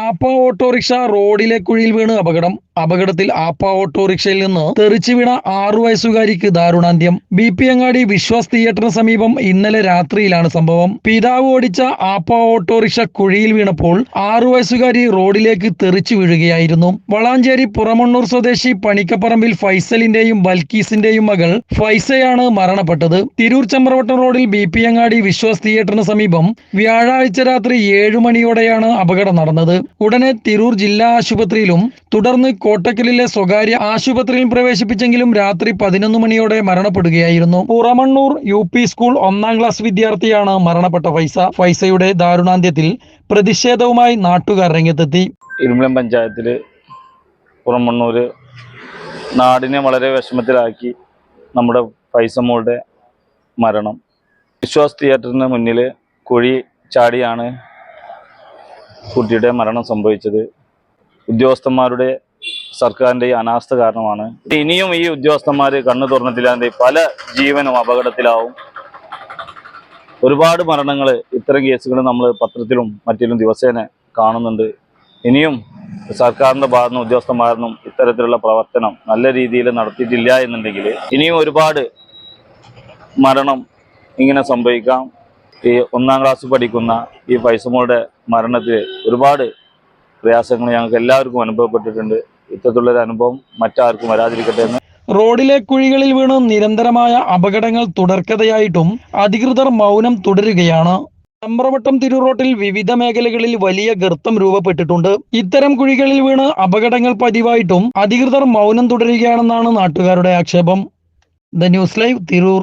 ആപ്പ autorickshaw റോഡിലെ കുഴിയിൽ വീണ് അപകടം. അപകടത്തിൽ ആപ്പ ഓട്ടോറിക്ഷയിൽ നിന്ന് തെറിച്ചു വീണ ആറു വയസ്സുകാരിക്ക് ദാരുണാന്ത്യം. ബി പി അങ്ങാടി വിശ്വാസ് തിയേറ്ററിന് സമീപം ഇന്നലെ രാത്രിയിലാണ് സംഭവം. പിതാവ് ഓടിച്ച ആപ്പ ഓട്ടോറിക്ഷ കുഴിയിൽ വീണപ്പോൾ ആറു വയസ്സുകാരി റോഡിലേക്ക് തെറിച്ചു വീഴുകയായിരുന്നു. വളാഞ്ചേരി പുറമണ്ണൂർ സ്വദേശി പണിക്കപ്പറമ്പിൽ ഫൈസലിന്റെയും ബൽക്കീസിന്റെയും മകൾ ഫൈസയാണ് മരണപ്പെട്ടത്. തിരൂർ ചമ്രവട്ടം റോഡിൽ ബി പി അങ്ങാടി വിശ്വാസ് തിയേറ്ററിന് സമീപം വ്യാഴാഴ്ച രാത്രി ഏഴു മണിയോടെയാണ് അപകടം നടന്നത്. ഉടനെ തിരൂർ ജില്ലാ ആശുപത്രിയിലും തുടർന്ന് കോട്ടക്കലിലെ സ്വകാര്യ ആശുപത്രിയിൽ പ്രവേശിപ്പിച്ചെങ്കിലും രാത്രി പതിനൊന്ന് മണിയോടെ മരണപ്പെടുകയായിരുന്നു. പുറമണ്ണൂർ യു പി സ്കൂൾ ഒന്നാം ക്ലാസ് വിദ്യാർത്ഥിയാണ് മരണപ്പെട്ട ഫൈസ. ഫൈസയുടെ ദാരുണാന്ത്യത്തിൽ പ്രതിഷേധവുമായി നാട്ടുകാർ രംഗത്തെത്തി. ഇരുമ്പലം പഞ്ചായത്തിൽ പുറമണ്ണൂര് നാടിനെ വളരെ വിഷമത്തിലാക്കി നമ്മുടെ ഫൈസമ്മളുടെ മരണം. വിശ്വാസ് തിയേറ്ററിന് മുന്നിൽ കുഴി ചാടിയാണ് കുട്ടിയുടെ മരണം സംഭവിച്ചത്. ഉദ്യോഗസ്ഥന്മാരുടെ സർക്കാരിന്റെ ഈ അനാസ്ഥ കാരണമാണ്. ഇനിയും ഈ ഉദ്യോഗസ്ഥന്മാർ കണ്ണു തുറന്നിട്ടില്ലാതെ പല ജീവനും അപകടത്തിലാവും. ഒരുപാട് മരണങ്ങൾ ഇത്തരം കേസുകൾ നമ്മൾ പത്രത്തിലും മറ്റിലും ദിവസേന കാണുന്നുണ്ട്. ഇനിയും സർക്കാരിന്റെ ഭാഗത്തു നിന്ന് ഉദ്യോഗസ്ഥന്മാരൊന്നും ഇത്തരത്തിലുള്ള പ്രവർത്തനം നല്ല രീതിയിൽ നടത്തിയിട്ടില്ല എന്നുണ്ടെങ്കിൽ ഇനിയും ഒരുപാട് മരണം ഇങ്ങനെ സംഭവിക്കാം. ഈ ഒന്നാം ക്ലാസ് പഠിക്കുന്ന ഈ ഫൈസമോളുടെ മരണത്തിൽ ഒരുപാട് പ്രയാസങ്ങൾ ഞങ്ങൾക്ക് എല്ലാവർക്കും അനുഭവപ്പെട്ടിട്ടുണ്ട്. ഇത്തരത്തിലുള്ളൊരു അനുഭവം മറ്റാർക്കും വരാതിരിക്കട്ടെ എന്ന് റോഡിലെ കുഴികളിൽ വീണ് നിരന്തരമായ അപകടങ്ങൾ തുടർക്കഥയായിട്ടും അധികൃതർ മൗനം തുടരുകയാണ്. ചമ്പ്രവട്ടം തിരുറോട്ടിൽ വിവിധ മേഖലകളിൽ വലിയ ഗർത്തം രൂപപ്പെട്ടിട്ടുണ്ട്. ഇത്തരം കുഴികളിൽ വീണ് അപകടങ്ങൾ പതിവായിട്ടും അധികൃതർ മൗനം തുടരുകയാണെന്നാണ് നാട്ടുകാരുടെ ആക്ഷേപം. The News Live Tirur.